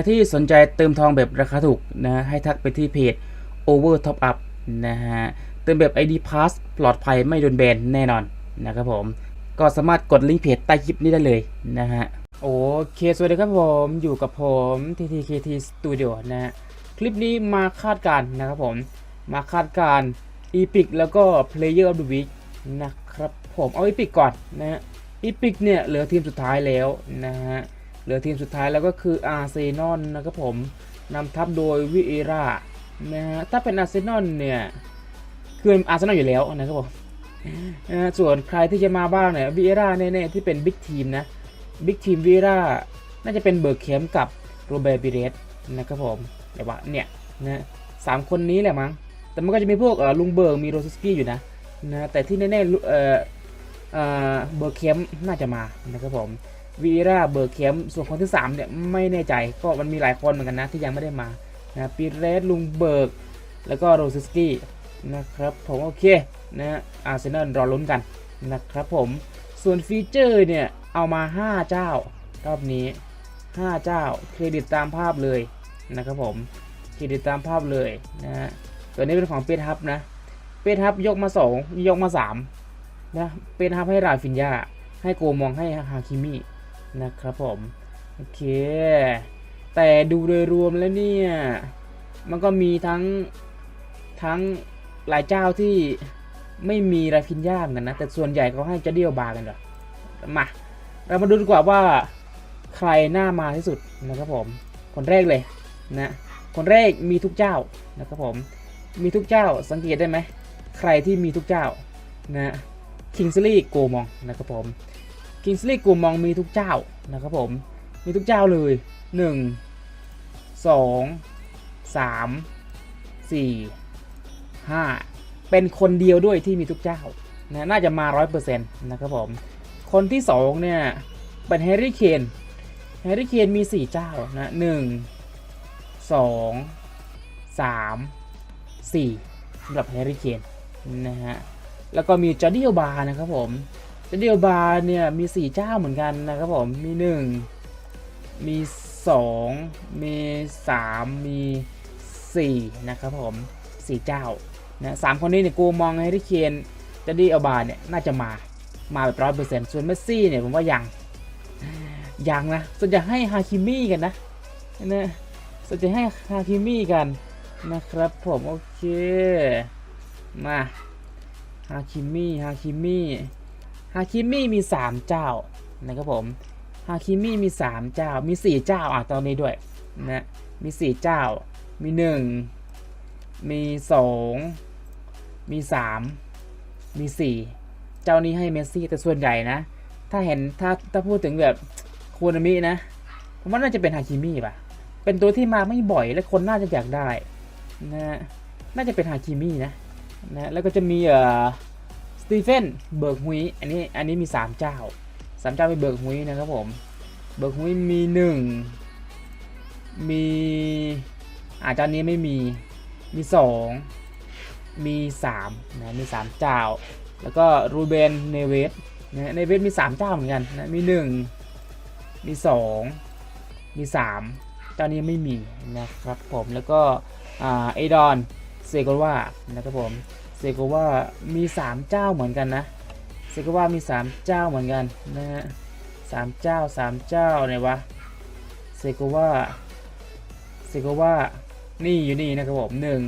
รที่สนใจเติมทองแบบราคาถูกนะ ให้ทักไปที่เพจ Over Top Up นะฮะ เติมแบบ ID Pass ปลอดภัยไม่โดนแบนแน่นอนนะครับผม ก็สามารถกดลิงก์เพจใต้คลิปนี้ได้เลยนะฮะ โอเค สวัสดีครับผม อยู่กับผม TTKT Studio นะฮะ คลิปนี้มาคาดการนะครับผม มาคาดการ Epic แล้วก็ Player of the Week นะครับผม เอา Epic ก่อนนะฮะ Epic เนี่ยเหลือทีมสุดท้ายแล้วนะฮะ เหลือทีมสุดท้ายแล้วก็คืออาร์เซนอลนะครับผมนำทัพโดยวิเอรานะฮะถ้าเป็นอาร์เซนอลเนี่ยคืออาร์เซนอลอยู่แล้วนะครับผมนะส่วนใครที่จะมาบ้างเนี่ยวิเอราแน่ๆที่เป็นบิ๊กทีมนะบิ๊กทีมวิเอราน่าจะเป็นเบิร์กเคมกับโรเบร์ติเรสนะครับผมแต่ว่าเนี่ยนะสามคนนี้แหละมั้งแต่มันก็จะมีพวกเออลุงเบิร์กมีโรซิสกี้อยู่นะนะแต่ที่แน่ๆลุเออเออเบิร์เคมน่าจะมานะครับผม วีราเบอร์เคมส่วนคนที่3เนี่ยไม่แน่ใจก็มันมีหลายคนเหมือนกันนะที่ยังไม่ได้มานะปีเรสลุงเบิร์กแล้วก็โรซิสกี้นะครับผมโอเคนะอาร์เซนอลรอลุ้นกันนะครับผมส่วนฟีเจอร์เนี่ยเอามา 5 เจ้ารอบนี้ 5 เจ้าเครดิตตามภาพเลยนะครับผมเครดิตตามภาพเลยนะฮะตัวนี้เป็นของเปทับนะเปทับยกมา 2 ยกมา3นะเปทับให้ราฟินยาให้โกมองให้ฮาคิมิ นะครับผม โอเค แต่ดูโดยรวมแล้วเนี่ย มันก็มีทั้งทั้งหลายเจ้าที่ไม่มีราฟินย่ามกันนะ แต่ส่วนใหญ่เขาให้จะเดียวบากันเหรอมาเรามาดูดีกว่าว่าใครหน้ามาที่สุดนะครับผม คนแรกเลยนะ คนแรกมีทุกเจ้านะครับผม มีทุกเจ้าสังเกตได้ไหม ใครที่มีทุกเจ้านะคิงซลี่โกมองนะครับผม คิงส์ลีย์กลุ่มมองมีทุกเจ้านะครับผม มีทุกเจ้าเลย 1 2 3 4 5 เป็นคนเดียวด้วยที่มีทุกเจ้านะน่าจะมา 100%นะครับผม คนที่ 2 เนี่ย เป็นแฮร์รี่เคนแฮร์รี่เคนมี 4 เจ้านะ1 2 3 4สำหรับแฮร์รี่เคนนะฮะ แล้วก็มีจอร์ดี้โอบานะครับผม เดียวบาร์เนี่ยมี 4 เจ้าเหมือนกันนะครับผม มี 1 มี 2 มี 3 มี 4 นะครับผม 4 เจ้านะสามคนนี้เนี่ยกูมองให้ที่เคนจะดีเอาบาร์เนี่ยน่าจะมา มาแบบร้อยเปอร์เซ็นต์ส่วนเมสซี่เนี่ยผมว่ายัง ยังนะส่วนจะให้ฮาคิมี่กันนะนะส่วนจะให้ฮาคิมี่กันนะครับผมโอเค มาฮาคิมี่ฮาคิมี่ ฮาคิมี่มี 3 เจ้านะครับผมฮาคิมี่มี 3 เจ้า มี 4 เจ้าอะตอนนี้ด้วยนะมี 4 เจ้า มี 1 มี 2 มี 3 มี 4 เจ้านี้ให้เมสซี่แต่ส่วนใหญ่นะ ถ้าเห็นถ้าถ้าพูดถึงแบบโคนามินะผมว่าน่าจะเป็นฮาคิมี่ป่ะ เป็นตัวที่มาไม่บ่อยและคนน่าจะอยากได้นะน่าจะเป็นฮาคิมี่นะนะแล้วก็จะมีเอ่อ สตีเฟนเบิร์กฮุยอันนี้อันนี้มี 3 เจ้าสามเจ้าไปเบิร์กฮุยนะครับผมเบิร์กฮุยมี 1 มีอาจารย์นี้ไม่มีมี 2 มี 3 นะมี 3 เจ้า แล้วก็รูเบนเนเวสนะเนเวสมี 3 เจ้าเหมือนกันนะมี 1 มี 2 มี 3 เจ้านี้ไม่มีนะครับผมแล้วก็อ่าเอดอนเซโกว่านะครับผม โกว่ามี 3 เจ้าเหมือนกันนะเซโกว่ามี 3 เจ้าเหมือนกันนะฮะสามเจ้า 3 เจ้าไหนวะเซโกว่าเซโกว่านี่อยู่นี่นะครับผมหนึ่ง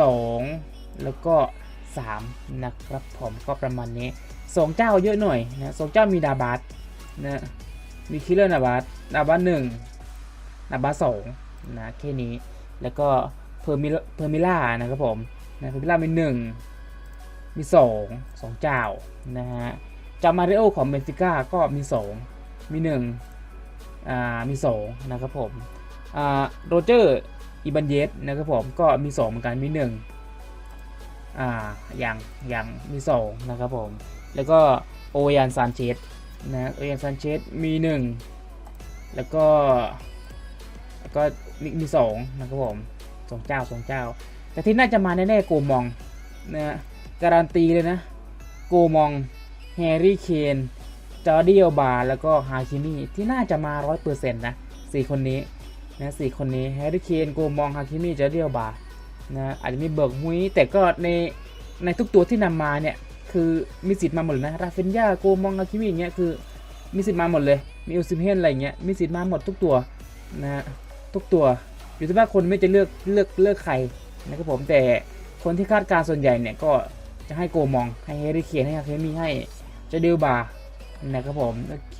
สองแล้วก็3นะครับผมก็ประมาณนี้สองเจ้าเยอะหน่อยนะสองเจ้ามีดาบัตนะมีคิลเลอร์ดาบัตดาบัตหนึ่งดาบัตสองนะแค่นี้แล้วก็เพอร์มิเพอร์มิล่านะครับผม นะเพอร์มิล่ามีหนึ่งมีสองสองเจ้านะฮะจามาริโอของเบนฟิก้าก็มีสองมีหนึ่งอ่ามีสองนะครับผมอ่าโรเจอร์อีบันเยสนะครับผมก็มีสองเหมือนกันมีหนึ่งอ่าอย่างอย่างมีสองนะครับผมแล้วก็โอยันซานเชสนะโอยันซานเชสมีหนึ่งแล้วก็แล้วก็มีมีสองนะครับผมสองเจ้าสองเจ้า แต่ที่น่าจะมาแน่ๆโกมองนะฮะการันตีเลยนะ โกมองแฮร์รี่เคนจอร์ดี้โอบาแล้วก็ฮาคิมี่ที่น่าจะมา100%นะสี่คนนี้นะสี่คนนี้แฮร์รี่เคนโกมองฮาคิมิจะเรียวบานะอาจจะมีเบิร์กฮุยแต่ก็ในในทุกตัวที่นำมาเนี่ยคือมีสิทธิ์มาหมดนะราเฟนยาโกมองฮาคิมิอย่างเงี้ยคือมีสิทธิ์มาหมดเลย มีอุซิมเฮนอะไรเงี้ยมีสิทธิ์มาหมดทุกตัวนะฮะทุกตัวอยู่ที่ว่าคนไม่จะเลือกเลือกเลือกใคร นะครับผมแต่คนที่คาดการณ์ส่วนใหญ่เนี่ยก็จะให้โกมองให้แฮร์รี่เคนให้ฮาคิมิให้จะเดียวบานะครับผมโอเค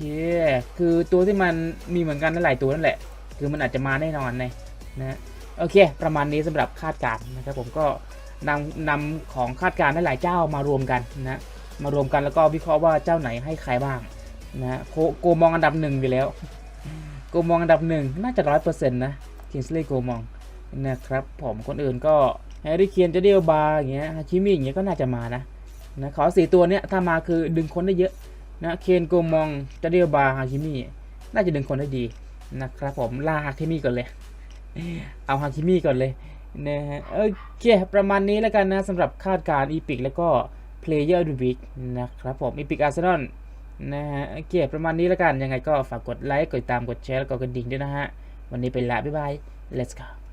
คือตัวที่มันมีเหมือนกันนั่นหลายตัวนั่นแหละ คือมันอาจจะมาแน่นอนนะนะโอเค ประมาณนี้สำหรับคาดการณ์นะครับผมก็นำนำของคาดการณ์หลายเจ้ามารวมกันนะมารวมกันแล้วก็วิเคราะห์ว่าเจ้าไหนให้ใครบ้างนะโคโกมองอันดับหนึ่งอยู่แล้วโกมองอันดับหนึ่งน่าจะร้อยเปอร์เซ็นต์นะคิงสเลย์โกมอง นะครับผมคนอื่นก็แฮร์รี่เคียนจะเดียวบาร์อย่างเงี้ยฮาคิมิอย่างเงี้ยก็น่าจะมานะนะขอสี่ตัวเนี้ยถ้ามาคือดึงคนได้เยอะนะเคนโกมองจะเรียบาร์ฮาคิมิน่าจะดึงคนได้ดีนะครับผมล่าฮาคิมิก่อนเลย เอาฮาคิมิก่อนเลยนะฮะโอเคประมาณนี้แล้วกันนะสำหรับคาดการอีพิกแล้วก็เพลเยอร์ดูวิกนะครับผมอีพิกอาร์เซนอลนะฮะโอเคประมาณนี้แล้วกันยังไงก็ฝากกดไลค์กดติดตามกดแชร์แล้วก็กระดิ่งด้วยนะฮะวันนี้ไปละบ๊ายบาย let's go